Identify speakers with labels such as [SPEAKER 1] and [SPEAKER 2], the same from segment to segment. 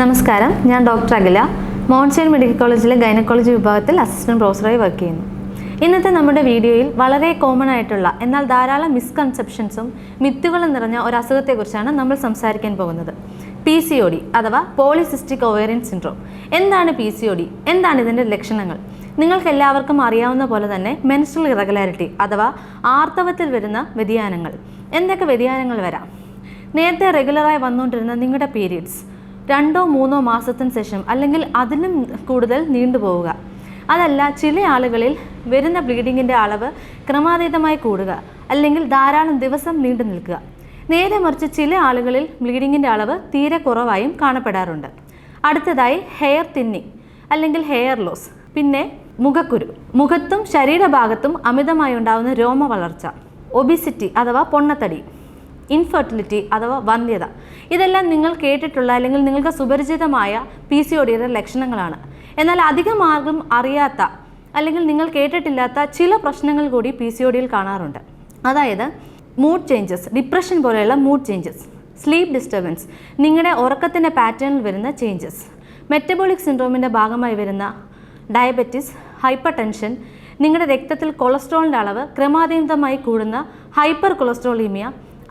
[SPEAKER 1] നമസ്കാരം. ഞാൻ ഡോക്ടർ അഖില. മോൺസൈൻ മെഡിക്കൽ കോളേജിലെ ഗൈനക്കോളജി വിഭാഗത്തിൽ അസിസ്റ്റന്റ് പ്രൊഫസറായി വർക്ക് ചെയ്യുന്നു. ഇന്നത്തെ നമ്മുടെ വീഡിയോയിൽ വളരെ കോമൺ ആയിട്ടുള്ള എന്നാൽ ധാരാളം മിസ്കൺസെപ്ഷൻസും മിത്തുകളും നിറഞ്ഞ ഒരു അസുഖത്തെക്കുറിച്ചാണ് നമ്മൾ സംസാരിക്കാൻ പോകുന്നത്. പി സി ഒ ഡി അഥവാ പോളിസിസ്റ്റിക് ഒവേറിയൻ സിൻഡ്രോം എന്താണ് പി സി ഒ ഡി എന്താണ് ഇതിന്റെ ലക്ഷണങ്ങൾ? നിങ്ങൾക്ക് എല്ലാവർക്കും അറിയാവുന്ന പോലെ തന്നെ മെൻസ്ട്രൽ ഇറഗുലാരിറ്റി അഥവാ ആർത്തവത്തിൽ വരുന്ന വ്യതിയാനങ്ങൾ. എന്തൊക്കെ വ്യതിയാനങ്ങൾ വരാം? നേരത്തെ റെഗുലറായി വന്നുകൊണ്ടിരുന്ന നിങ്ങളുടെ പീരീഡ്സ് രണ്ടോ മൂന്നോ മാസത്തിന് ശേഷം അല്ലെങ്കിൽ അതിലും കൂടുതൽ നീണ്ടുപോവുക അതല്ല ചില ആളുകളിൽ വരുന്ന ബ്ലീഡിങ്ങിന്റെ അളവ് ക്രമാതീതമായി കൂടുക അല്ലെങ്കിൽ ധാരാളം ദിവസം നീണ്ടു നിൽക്കുക. നേരെ മറിച്ച് ചില ആളുകളിൽ ബ്ലീഡിങ്ങിന്റെ അളവ് തീരെ കുറവായും കാണപ്പെടാറുണ്ട്. അടുത്തതായി ഹെയർ തിന്നിങ് അല്ലെങ്കിൽ ഹെയർ ലോസ്. പിന്നെ മുഖക്കുരു. മുഖത്തും ശരീരഭാഗത്തും അമിതമായി ഉണ്ടാകുന്ന രോമ വളർച്ച ഒബിസിറ്റി അഥവാ പൊണ്ണത്തടി. ഇൻഫെർട്ടിലിറ്റി അഥവാ വന്ധ്യത. ഇതെല്ലാം നിങ്ങൾ കേട്ടിട്ടുള്ള അല്ലെങ്കിൽ നിങ്ങൾക്ക് സുപരിചിതമായ പി സി ഒടിയുടെ ലക്ഷണങ്ങളാണ്. എന്നാൽ അധികം ആർക്കും അറിയാത്ത അല്ലെങ്കിൽ നിങ്ങൾ കേട്ടിട്ടില്ലാത്ത ചില പ്രശ്നങ്ങൾ കൂടി പി സി ഒടിയിൽ കാണാറുണ്ട്. അതായത് മൂഡ് ചേഞ്ചസ് ഡിപ്രഷൻ പോലെയുള്ള മൂഡ് ചേഞ്ചസ് സ്ലീപ്പ് ഡിസ്റ്റർബൻസ് നിങ്ങളുടെ ഉറക്കത്തിന്റെ പാറ്റേണിൽ വരുന്ന ചേഞ്ചസ് മെറ്റബോളിക് സിൻഡ്രോമിന്റെ ഭാഗമായി വരുന്ന ഡയബറ്റിസ് ഹൈപ്പർ ടെൻഷൻ നിങ്ങളുടെ രക്തത്തിൽ കൊളസ്ട്രോളിന്റെ അളവ് ക്രമാതീതമായി കൂടുന്ന ഹൈപ്പർ കൊളസ്ട്രോളീമിയ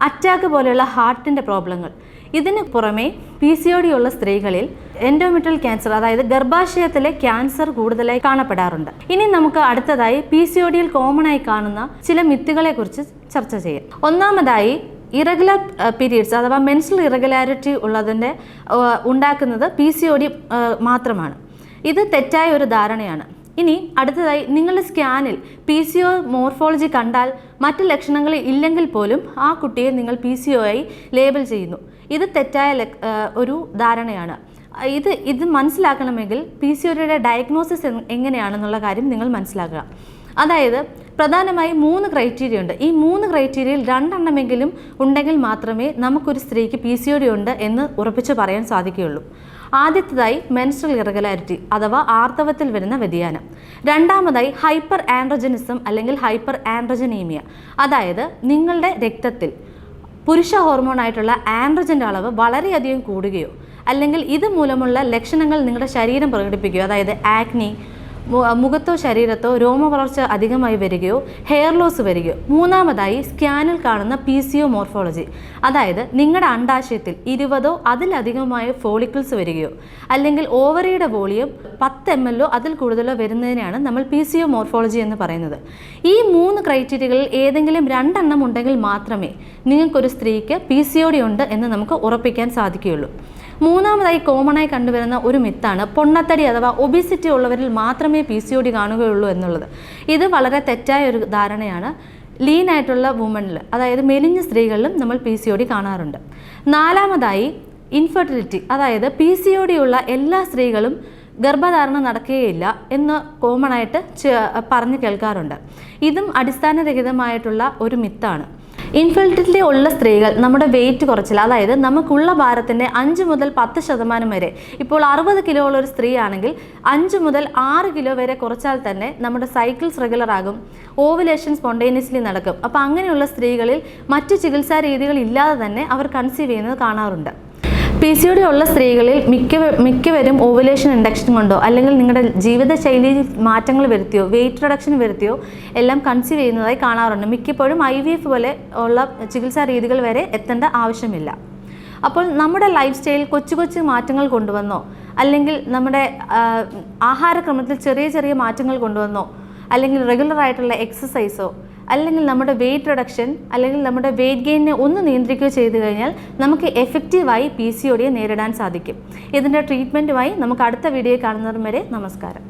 [SPEAKER 1] അറ്റാക്ക് പോലെയുള്ള ഹാർട്ടിന്റെ പ്രോബ്ലങ്ങൾ ഇതിന് പുറമെ പി സി ഒ ഡി ഉള്ള സ്ത്രീകളിൽ എൻഡോമെട്രൽ ക്യാൻസർ അതായത് ഗർഭാശയത്തിലെ ക്യാൻസർ കൂടുതലായി കാണപ്പെടാറുണ്ട്. ഇനി നമുക്ക് അടുത്തതായി പി സി ഒ ഡിയിൽ കോമൺ ആയി കാണുന്ന ചില മിത്തുകളെ കുറിച്ച് ചർച്ച ചെയ്യാം. ഒന്നാമതായി ഇറഗുലർ പീരീഡ്സ് അഥവാ മെൻസൽ ഇറഗുലാരിറ്റി ഉള്ളതിന്റെ ഉണ്ടാക്കുന്നത് പി സി ഒ ഡി മാത്രമാണ്. ഇത് തെറ്റായ ഒരു ധാരണയാണ്. ഇനി അടുത്തതായി നിങ്ങളുടെ സ്കാനിൽ പി സി ഒ മോർഫോളജി കണ്ടാൽ മറ്റ് ലക്ഷണങ്ങൾ ഇല്ലെങ്കിൽ പോലും ആ കുട്ടിയെ നിങ്ങൾ പി സി ഒ ആയി ലേബൽ ചെയ്യുന്നു. ഇത് തെറ്റായ ഒരു ധാരണയാണ്. ഇത് ഇത് മനസ്സിലാക്കണമെങ്കിൽ പി സി ഒയുടെ ഡയഗ്നോസിസ് എങ്ങനെയാണെന്നുള്ള കാര്യം നിങ്ങൾ മനസ്സിലാക്കുക. അതായത് പ്രധാനമായും മൂന്ന് ക്രൈറ്റീരിയ ഉണ്ട്. ഈ മൂന്ന് ക്രൈറ്റീരിയയിൽ രണ്ടെണ്ണമെങ്കിലും ഉണ്ടെങ്കിൽ മാത്രമേ നമുക്കൊരു സ്ത്രീക്ക് പി സി ഒ ഡി ഉണ്ട് എന്ന് ഉറപ്പിച്ച് പറയാൻ സാധിക്കുകയുള്ളൂ. ആദ്യത്തേതായി മെൻസ്ട്രൽ ഇറഗുലാരിറ്റി അഥവാ ആർത്തവത്തിൽ വരുന്ന വ്യതിയാനം. രണ്ടാമതായി ഹൈപ്പർ ആൻഡ്രജനിസം അല്ലെങ്കിൽ ഹൈപ്പർ ആൻഡ്രജനീമിയ അതായത് നിങ്ങളുടെ രക്തത്തിൽ പുരുഷ ഹോർമോണായിട്ടുള്ള ആൻഡ്രജന്റെ അളവ് വളരെയധികം കൂടുകയോ അല്ലെങ്കിൽ ഇത് മൂലമുള്ള ലക്ഷണങ്ങൾ നിങ്ങളുടെ ശരീരം പ്രകടിപ്പിക്കുകയോ അതായത് ആക്നി മുഖത്തോ ശരീരത്തോ രോമവളർച്ച അധികമായി വരികയോ ഹെയർ ലോസ് വരികയോ. മൂന്നാമതായി സ്കാനിൽ കാണുന്ന പി സി ഒ മോർഫോളജി അതായത് നിങ്ങളുടെ അണ്ടാശയത്തിൽ ഇരുപതോ അതിലധികമായ ഫോളിക്കിൾസ് വരികയോ. അല്ലെങ്കിൽ ഓവറിയുടെ വോളിയം പത്ത് എം എല്ലോ അതിൽ കൂടുതലോ വരുന്നതിനെയാണ് നമ്മൾ പി സി ഒ മോർഫോളജി എന്ന് പറയുന്നത്. ഈ മൂന്ന് ക്രൈറ്റീരിയകളിൽ ഏതെങ്കിലും രണ്ടെണ്ണം ഉണ്ടെങ്കിൽ മാത്രമേ നിങ്ങൾക്കൊരു സ്ത്രീക്ക് പി സി ഒ ഡി ഉണ്ട് എന്ന് നമുക്ക് ഉറപ്പിക്കാൻ സാധിക്കുകയുള്ളൂ. മൂന്നാമതായി കോമണായി കണ്ടുവരുന്ന ഒരു മിത്താണ് പൊണ്ണത്തടി അഥവാ ഒബിസിറ്റി ഉള്ളവരിൽ മാത്രമേ പി സി ഒ ഡി കാണുകയുള്ളൂ എന്നുള്ളത്. ഇത് വളരെ തെറ്റായ ഒരു ധാരണയാണ് ലീൻ ആയിട്ടുള്ള വുമണിൽ അതായത് മെലിഞ്ഞ സ്ത്രീകളിലും നമ്മൾ പി സി ഒ ഡി കാണാറുണ്ട്. നാലാമതായി ഇൻഫെർട്ടിലിറ്റി അതായത് പി സി ഒ ഡി ഉള്ള എല്ലാ സ്ത്രീകളും ഗർഭധാരണം നടക്കുകയില്ല എന്ന് കോമൺ ആയിട്ട് പറഞ്ഞു കേൾക്കാറുണ്ട്. ഇതും അടിസ്ഥാനരഹിതമായിട്ടുള്ള ഒരു മിത്താണ് ഇൻഫെർട്ടിലിറ്റി ഉള്ള സ്ത്രീകൾ നമ്മുടെ വെയിറ്റ് കുറച്ചില്ല. അതായത് നമുക്കുള്ള ഭാരത്തിന്റെ അഞ്ച് മുതൽ പത്ത് ശതമാനം വരെ. ഇപ്പോൾ അറുപത് കിലോ ഉള്ള ഒരു സ്ത്രീ ആണെങ്കിൽ അഞ്ച് മുതൽ ആറ് കിലോ വരെ കുറച്ചാൽ തന്നെ നമ്മുടെ സൈക്കിൾസ് റെഗുലർ ആകും. ഓവുലേഷൻ സ്പോണ്ടേനിയസ്ലി നടക്കും. അപ്പോൾ അങ്ങനെയുള്ള സ്ത്രീകളിൽ മറ്റു ചികിത്സാ രീതികൾ ഇല്ലാതെ തന്നെ അവർ കൺസീവ് ചെയ്യുന്നത് കാണാറുണ്ട്. പി സി ഡി ഉള്ള സ്ത്രീകളിൽ മിക്ക മിക്കവരും ഓവുലേഷൻ ഇൻഡക്ഷൻ കൊണ്ടോ അല്ലെങ്കിൽ നിങ്ങളുടെ ജീവിതശൈലി മാറ്റങ്ങൾ വരുത്തിയോ വെയിറ്റ് റിഡക്ഷൻ വരുത്തിയോ എല്ലാം കൺസീവ് ചെയ്യുന്നതായി കാണാറുണ്ട്. മിക്കപ്പോഴും ഐ വി എഫ് പോലെ ഉള്ള ചികിത്സാ രീതികൾ വരെ എത്തേണ്ട ആവശ്യമില്ല. അപ്പോൾ നമ്മുടെ ലൈഫ് സ്റ്റൈലിൽ കൊച്ചു കൊച്ചു മാറ്റങ്ങൾ കൊണ്ടുവന്നോ അല്ലെങ്കിൽ നമ്മുടെ ആഹാരക്രമത്തിൽ ചെറിയ ചെറിയ മാറ്റങ്ങൾ കൊണ്ടുവന്നോ അല്ലെങ്കിൽ റെഗുലർ ആയിട്ടുള്ള എക്സസൈസോ അല്ലെങ്കിൽ നമ്മുടെ വെയിറ്റ് റിഡക്ഷൻ അല്ലെങ്കിൽ നമ്മുടെ വെയിറ്റ് ഗെയിനെ ഒന്ന് നിയന്ത്രിക്കുകയോ ചെയ്തു കഴിഞ്ഞാൽ നമുക്ക് എഫക്റ്റീവായി പി സി ഒ ഡിയെ നേരിടാൻ സാധിക്കും. ഇതിന്റെ ട്രീറ്റ്മെന്റുമായി നമുക്ക് അടുത്ത വീഡിയോ കാണുന്നതും വരെ നമസ്കാരം.